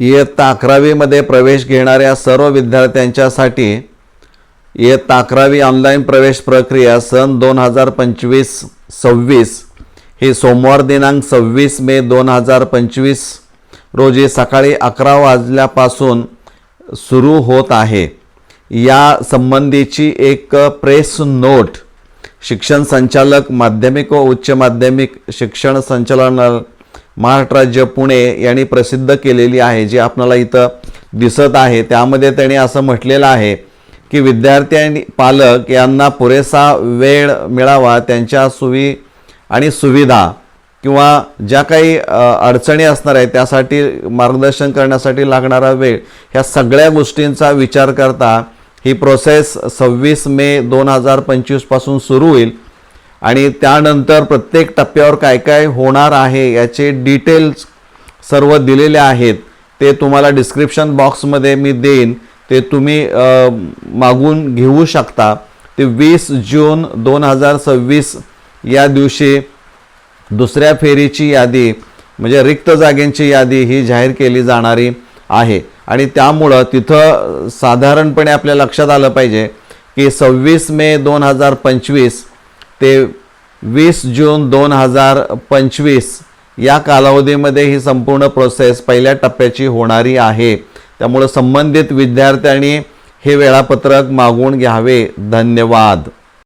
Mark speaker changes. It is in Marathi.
Speaker 1: इयत्ता अकरावीमध्ये प्रवेश घेणाऱ्या सर्व विद्यार्थ्यांच्यासाठी इयत्ता अकरावी ऑनलाईन प्रवेश प्रक्रिया सन दोन हजार पंचवीस सव्वीस. ही सोमवार दिनांक सव्वीस मे दोन हजार पंचवीस रोजी सकाळी अकरा वाजल्यापासून सुरू होत आहे. या संबंधीची एक प्रेस नोट शिक्षण संचालक माध्यमिक व उच्च माध्यमिक शिक्षण संचालनालय महाराष्ट्र राज्य पुणे यांनी प्रसिद्ध केलेली आहे जी आपल्याला इथं दिसत आहे. त्यामध्ये त्यांनी असं म्हटलेलं आहे की विद्यार्थी आणि पालक यांना पुरेसा वेळ मिळावा त्यांच्या सुवि आणि सुविधा किंवा ज्या काही अडचणी असणार आहेत त्यासाठी मार्गदर्शन करण्यासाठी लागणारा वेळ ह्या सगळ्या गोष्टींचा विचार करता ही प्रोसेस सव्वीस मे दोन हजार पंचवीसपासून सुरू होईल. आणि त्यानंतर प्रत्येक टप्प्यावर काय काय होणार आहे याचे डिटेल्स सर्व दिलेले आहेत ते तुम्हाला डिस्क्रिप्शन बॉक्समध्ये मी देईन. ते तुम्ही मागून घेऊ शकता. ते वीस जून दोन हजार सव्वीस या दिवशी दुसऱ्या फेरीची यादी म्हणजे रिक्त जागेंची यादी ही जाहीर केली जाणारी आहे. आणि त्यामुळं तिथं साधारणपणे आपल्या लक्षात आलं पाहिजे की सव्वीस मे दोन हजार पंचवीस ते वीस जून दोन हजार पंचवीस या कालावधीमध्ये ही संपूर्ण प्रोसेस पहिल्या टप्प्याची होणारी आहे. त्यामुळं संबंधित विद्यार्थ्यांनी हे वेळापत्रक मागून घ्यावे. धन्यवाद.